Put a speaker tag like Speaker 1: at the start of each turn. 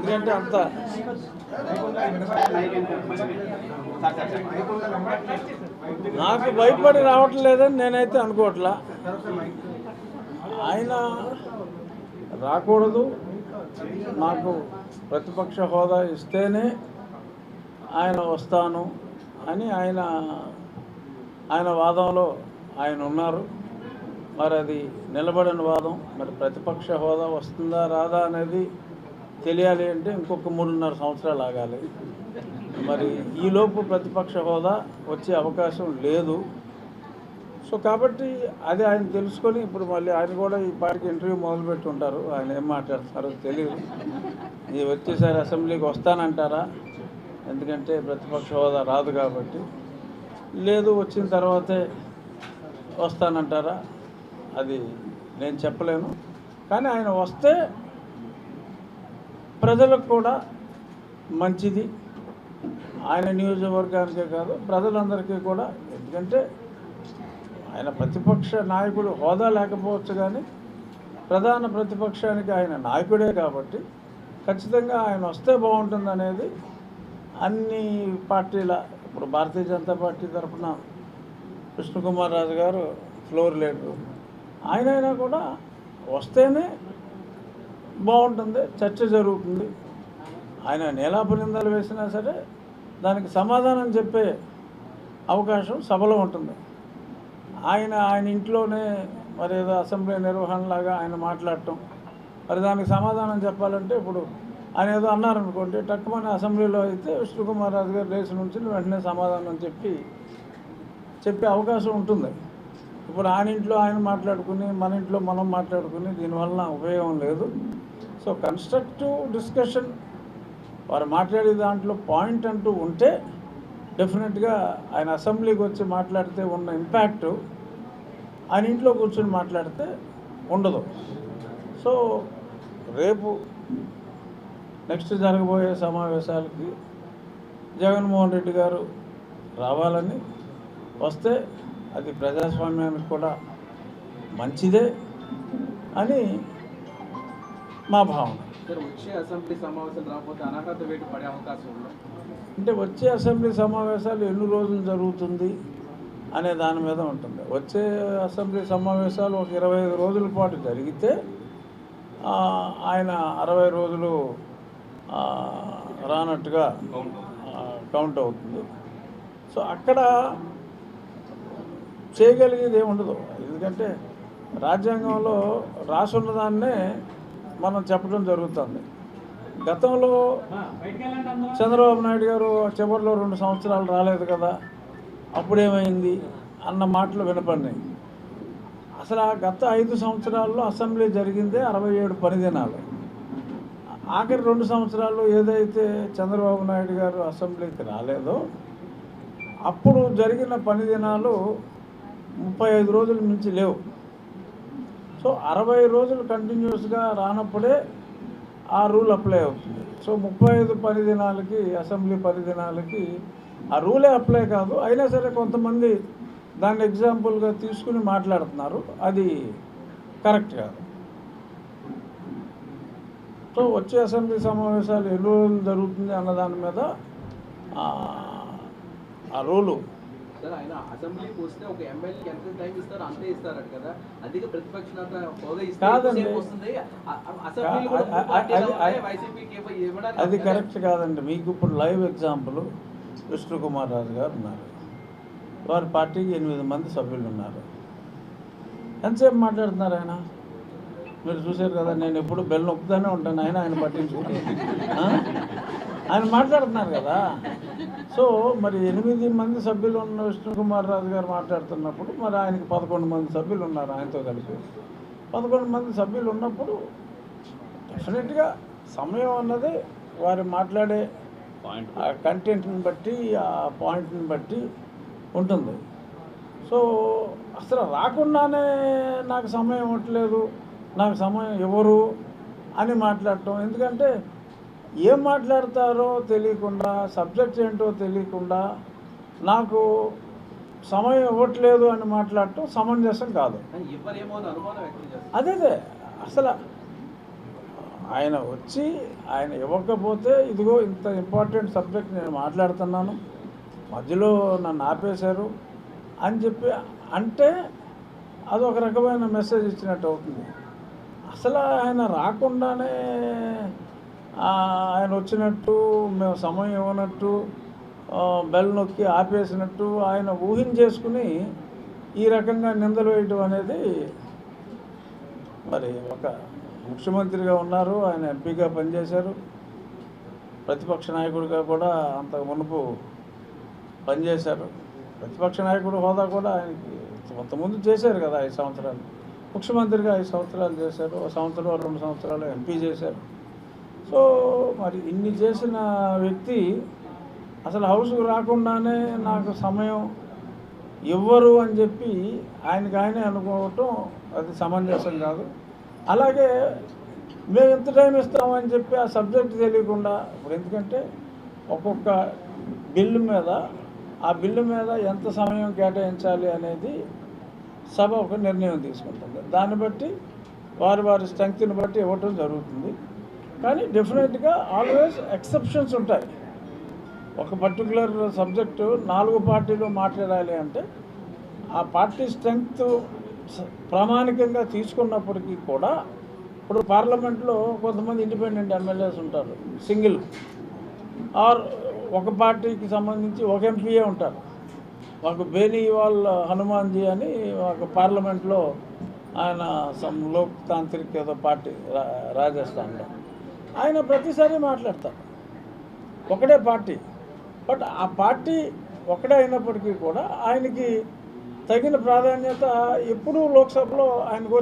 Speaker 1: ఎందుకంటే అంత నాకు భయపడి రావట్లేదని నేనైతే అనుకోవట్లా. ఆయన రాకూడదు. నాకు ప్రతిపక్ష హోదా ఇస్తేనే ఆయన వస్తాను అని ఆయన ఆయన వాదంలో ఆయన ఉన్నారు. మరి అది నిలబడిన వాదం. మరి ప్రతిపక్ష హోదా వస్తుందా రాదా అనేది తెలియాలి అంటే ఇంకొక మూడున్నర సంవత్సరాలు ఆగాలి. మరి ఈలోపు ప్రతిపక్ష హోదా వచ్చే అవకాశం లేదు. సో కాబట్టి అది ఆయన తెలుసుకొని ఇప్పుడు మళ్ళీ ఆయన కూడా ఈ పాటికి ఇంటర్వ్యూ మొదలుపెట్టి ఉంటారు ఆయన ఏం మాట్లాడతారో తెలియదు ఇది వచ్చేసారి అసెంబ్లీకి వస్తానంటారా? ఎందుకంటే ప్రతిపక్ష హోదా రాదు కాబట్టి. లేదు వచ్చిన తర్వాతే వస్తానంటారా? అది నేను చెప్పలేను. కానీ ఆయన వస్తే ప్రజలకు కూడా మంచిది. ఆయన నియోజకవర్గానికే కాదు ప్రజలందరికీ కూడా. ఎందుకంటే ఆయన ప్రతిపక్ష నాయకుడు హోదా లేకపోవచ్చు కానీ ప్రధాన ప్రతిపక్షానికి ఆయన నాయకుడే కాబట్టి ఖచ్చితంగా ఆయన వస్తే బాగుంటుందనేది అన్ని పార్టీల ఇప్పుడు భారతీయ జనతా పార్టీ తరఫున కృష్ణకుమార్ రాజు గారు ఫ్లోర్ లేడు ఆయన అయినా కూడా వస్తేనే బాగుంటుంది చర్చ జరుగుతుంది. ఆయన నేలాపు నిందలు వేసినా సరే దానికి సమాధానం చెప్పే అవకాశం సభలో ఉంటుంది. ఆయన ఆయన ఇంట్లోనే మరి ఏదో అసెంబ్లీ నిర్వహణలాగా ఆయన మాట్లాడటం. మరి దానికి సమాధానం చెప్పాలంటే ఇప్పుడు ఆయన ఏదో అన్నారనుకోండి టక్కుమని అసెంబ్లీలో అయితే విష్ణుకుమార్ రాజు గారు లేచి నుంచి వెంటనే సమాధానం చెప్పి చెప్పే అవకాశం ఉంటుంది. ఇప్పుడు ఆయన ఇంట్లో ఆయన మాట్లాడుకుని మన ఇంట్లో మనం మాట్లాడుకుని దీనివల్ల ఉపయోగం లేదు. సో కన్స్ట్రక్టివ్ డిస్కషన్ వారు మాట్లాడే దాంట్లో పాయింట్ అంటూ ఉంటే డెఫినెట్గా ఆయన అసెంబ్లీకి వచ్చి మాట్లాడితే ఉన్న ఇంపాక్ట్ ఆయన ఇంట్లో కూర్చొని మాట్లాడితే ఉండదు. సో రేపు నెక్స్ట్ జరగబోయే సమావేశాలకి జగన్మోహన్ రెడ్డి గారు రావాలని వస్తే అది ప్రజాస్వామ్యానికి కూడా మంచిదే అని మా భావన.
Speaker 2: వచ్చే అసెంబ్లీ సమావేశాలు రాకపోతే అనర్హత వేటు పడే అవకాశం ఉందా?
Speaker 1: అంటే వచ్చే అసెంబ్లీ సమావేశాలు ఎన్ని రోజులు జరుగుతుంది అనే దాని మీద ఉంటుంది. వచ్చే అసెంబ్లీ సమావేశాలు ఒక ఇరవై ఐదు రోజుల పాటు జరిగితే ఆయన అరవై రోజులు రానట్టుగా కౌంట్ అవుతుంది. సో అక్కడ చేయగలిగేది ఏమి ఉండదు. ఎందుకంటే రాజ్యాంగంలో రాసున్న దాన్నే మనం చెప్పడం జరుగుతుంది. గతంలో చంద్రబాబు నాయుడు గారు చివరిలో రెండు సంవత్సరాలు రాలేదు కదా అప్పుడేమైంది అన్న మాటలు వినపడినాయి. అసలు ఆ గత ఐదు సంవత్సరాల్లో అసెంబ్లీ జరిగిందే అరవై ఏడు పనిదినాలు ఆఖరి రెండు సంవత్సరాలు ఏదైతే చంద్రబాబు నాయుడు గారు అసెంబ్లీకి రాలేదో అప్పుడు జరిగిన పనిదినాలు ముప్పై ఐదు రోజుల మించి లేవు. సో అరవై రోజులు కంటిన్యూస్గా రానప్పుడే ఆ రూల్ అప్లై అవుతుంది. సో ముప్పై ఐదు పని దినాలకి అసెంబ్లీ పని దినాలకి ఆ రూలే అప్లై కాదు. అయినా సరే కొంతమంది దాన్ని ఎగ్జాంపుల్గా తీసుకుని మాట్లాడుతున్నారు. అది కరెక్ట్ కాదు. సో వచ్చే అసెంబ్లీ సమావేశాలు ఎన్ని రోజులు జరుగుతుంది అన్న దాని మీద ఆ, ఆ రూలు
Speaker 2: సార్ ఆయన అసెంబ్లీకి వస్తే ఒక ఎమ్మెల్యేకి ఎంత టైం ఇస్తారో అంతే ఇస్తారట కదా. అధిక ప్రతిపక్ష నేత హోదా ఇస్తే వస్తుంది. అసెంబ్లీలో
Speaker 1: అది- కరెక్ట్ కాదండి. మీకు ఇప్పుడు లైవ్ ఎగ్జాంపుల్ విష్ణుకుమార్ రాజు గారు ఉన్నారు. వారి పార్టీకి ఎనిమిది మంది సభ్యులు ఉన్నారు. ఎంతసేపు మాట్లాడుతున్నారు ఆయన? మీరు చూశారు కదా నేను ఎప్పుడు బెల్ నొక్కుతూనే ఉంటాను. ఆయన ఆయన పట్టించుకుని ఆ? ఆయన మాట్లాడుతున్నారు కదా. సో మరి ఎనిమిది మంది సభ్యులు ఉన్న విష్ణుకుమార్ రాజు గారు మాట్లాడుతున్నప్పుడు మరి ఆయనకి పదకొండు మంది సభ్యులు ఉన్నారు ఆయనతో కలిపి. పదకొండు మంది సభ్యులు ఉన్నప్పుడు డెఫినెట్గా సమయం అన్నది వారు మాట్లాడే ఆ కంటెంట్ని బట్టి ఆ పాయింట్ని బట్టి ఉంటుంది. సో అసలు రాకుండానే నాకు సమయం ఇవ్వట్లేదు నాకు సమయం ఇవ్వరు అని మాట్లాడటం. ఎందుకంటే ఏం మాట్లాడతారో తెలియకుండా సబ్జెక్ట్ ఏంటో తెలియకుండా నాకు సమయం ఇవ్వట్లేదు అని మాట్లాడటం సమంజసం కాదు.
Speaker 2: కానీ ఇవ్వరేమో అని అనుమానం వ్యక్తం చేస్తారు.
Speaker 1: అదే అదే అసలు ఆయన వచ్చి ఆయన ఇవ్వకపోతే ఇదిగో ఇంత ఇంపార్టెంట్ సబ్జెక్ట్ నేను మాట్లాడుతున్నాను మధ్యలో నన్ను ఆపేశారు అని చెప్పి అంటే అదొక రకమైన మెసేజ్ ఇచ్చినట్టు అవుతుంది. అసలు ఆయన రాకుండానే ఆయన వచ్చినట్టు మేము సమయం ఇవ్వనట్టు బెల్ నొక్కి ఆపేసినట్టు ఆయన ఊహించేసుకుని ఈ రకంగా నిందలు వేయటం అనేది మరి ఒక ముఖ్యమంత్రిగా ఉన్నారు ఆయన ఎంపీగా పనిచేశారు. ప్రతిపక్ష నాయకుడిగా కూడా అంతకు మునుపు పనిచేశారు. ప్రతిపక్ష నాయకుడు హోదా కూడా ఆయనకి కొంతమంది చేశారు కదా ఐదు సంవత్సరాలు. ముఖ్యమంత్రిగా ఐదు సంవత్సరాలు చేశారు ఒక సంవత్సరం రెండు సంవత్సరాలు ఎంపీ చేశారు. సో మరి ఇన్ని చేసిన వ్యక్తి అసలు హౌస్కు రాకుండానే నాకు సమయం ఇవ్వరు అని చెప్పి ఆయనకి ఆయనే అనుకోవటం అది సమంజసం కాదు. అలాగే మేము ఎంత టైం ఇస్తామని చెప్పి ఆ సబ్జెక్ట్ తెలియకుండా ఇప్పుడు ఎందుకంటే ఒక్కొక్క బిల్లు మీద ఆ బిల్లు మీద ఎంత సమయం కేటాయించాలి అనేది సభ ఒక నిర్ణయం తీసుకుంటుంది. దాన్ని బట్టి వారి వారి స్ట్రెంగ్త్ని బట్టి ఇవ్వటం జరుగుతుంది. కానీ డెఫినెట్గా ఆల్వేస్ ఎక్సెప్షన్స్ ఉంటాయి. ఒక పర్టికులర్ సబ్జెక్టు నాలుగు పార్టీలు మాట్లాడాలి అంటే ఆ పార్టీ స్ట్రెంగ్త్ ప్రామాణికంగా తీసుకున్నప్పటికీ కూడా ఇప్పుడు పార్లమెంట్లో కొంతమంది ఇండిపెండెంట్ ఎమ్మెల్యేస్ ఉంటారు సింగిల్ ఆర్ ఒక పార్టీకి సంబంధించి ఒక ఎంపీఏ ఉంటారు. మాకు బేనీవాల్ హనుమాన్జీ అని ఒక పార్లమెంట్లో ఆయన సమ్ లోక్ తాంత్రిక్ ఏదో పార్టీ రా రాజస్థాన్లో. ఆయన ప్రతిసారి మాట్లాడతారు ఒకటే పార్టీ. బట్ ఆ పార్టీ ఒకటే అయినప్పటికీ కూడా ఆయనకి తగిన ప్రాధాన్యత ఎప్పుడూ లోక్సభలో ఆయనకు